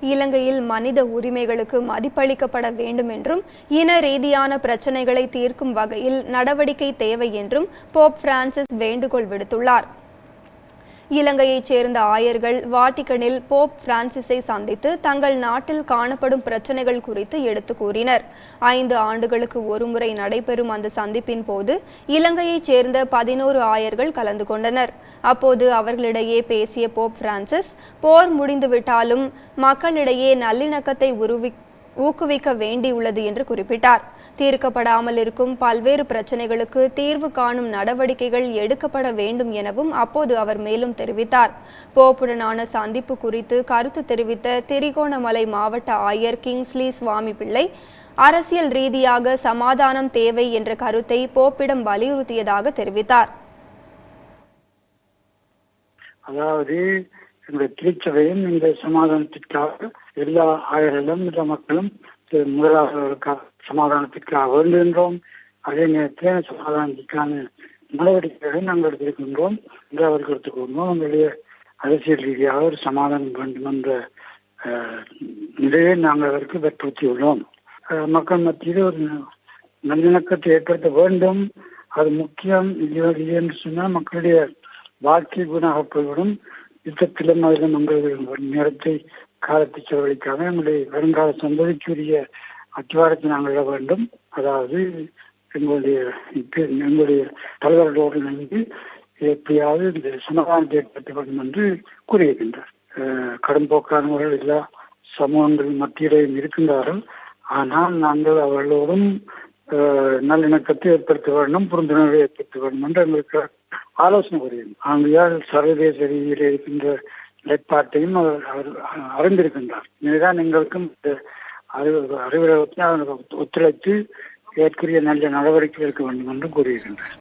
இலங்கையில் மனித உரிமைகளுக்கு மதிப்பளிக்கப்பட வேண்டும் என்றும் இன ரீதியான பிரச்சினைகளை தீர்க்கும் வகையில் நடவடிக்கை தேவை என்றும் போப் பிரான்சிஸ் வேண்டுகோள் விடுத்துள்ளார். இலங்கையைச் சேர்ந்த ஆயர்கள் வாட்டிகனில் போப் பிரான்சிஸை சந்தித்து தங்கள் நாட்டில் காணப்படும் பிரச்சனைகள் குறித்து எடுத்து கூறினர். ஐந்து ஆண்டுகளுக்கு ஒருமுறை நடைபெறும் அந்த சந்திப்பின் போது இலங்கையைச் சேர்ந்த பதினோரு ஆயர்கள் கலந்து கொண்டனர். அப்போது அவர்களிடையே பேசிய போப் பிரான்சிஸ் போர் முடிந்துவிட்டாலும் மக்களிடையே நல்லிணக்கத்தை உருவி ஊக்குவிக்க வேண்டியுள்ளது என்று குறிப்பிட்டார். தீர்க்கப்படாமல் இருக்கும் பல்வேறு பிரச்சனைகளுக்கு தீர்வு காணும் நடவடிக்கைகள் எடுக்கப்பட வேண்டும் எனவும் அப்போது அவர் மேலும் தெரிவித்தார். போப்புடனான சந்திப்பு குறித்து கருத்து தெரிவித்த திரிகோணமலை மாவட்ட ஆயர் கிங்ஸ்லி சுவாமி பிள்ளை அரசியல் ரீதியாக சமாதானம் தேவை என்ற கருத்தை போப்பிடம் வலியுறுத்தியதாக தெரிவித்தார். அதாவது இந்த திருச்சபையும் இந்த சமாதானத்திற்காக எல்லா ஆயர்களும் எல்லா மக்களும் முதலாளர்களுக்காக சமாதானத்திற்காக வேண்டுகின்றோம் அதே நேரத்தில் சமாதானத்திற்கான நடவடிக்கைகளை நாங்கள் எடுத்திருக்கின்றோம் என்று அவருக்கு எடுத்துக்கொண்டோம் எங்களுடைய அரசியல் ரீதியாக ஒரு சமாதானம் வேண்டும் என்ற நிலையை நாங்கள் அதற்கு வற்புறுத்தியுள்ளோம். மக்கள் மத்தியில் ஒரு நல்லிணக்கத்தை ஏற்படுத்த வேண்டும். அது முக்கியம் இல்லை என்று சொன்னால் மக்களுடைய வாழ்க்கை குணாக போய்விடும். யுத்தத்திலும் அதிலும் எங்கள் நேரத்தை காலத்தை செலவழிக்காம எங்களுடைய வருங்கால சந்ததிக்குரிய அத்திவாரத்தை நாங்கள் இட வேண்டும். அதாவது எங்களுடைய எங்களுடைய தலைவர்களோடு இணைந்து எப்படியாவது இந்த சமாதானத்தை ஏற்படுத்த வேண்டும் என்று கூறியிருக்கின்றார். கடும் போக்கானவர்கள் எல்லா சமூகங்கள் மத்தியிலையும் இருக்கின்றார்கள். ஆனால் நாங்கள் அவர்களோடும் நல்லிணக்கத்தை ஏற்படுத்த வேண்டும் புரிந்துணர்வை ஏற்படுத்த வேண்டும் என்று எங்களுக்கு ஆலோசனை கூறுகிறோம் ஆகையால் சர்வதேச ரீதியில் இருக்கின்ற ஏற்பாட்டையும் அவர் அறிந்திருக்கின்றார். எனவேதான் எங்களுக்கும் அறிவுரை ஒத்துழைத்து ஏற்குரிய நல்ல நடவடிக்கை எடுக்க வேண்டும் என்று கூறியிருக்கின்றார்.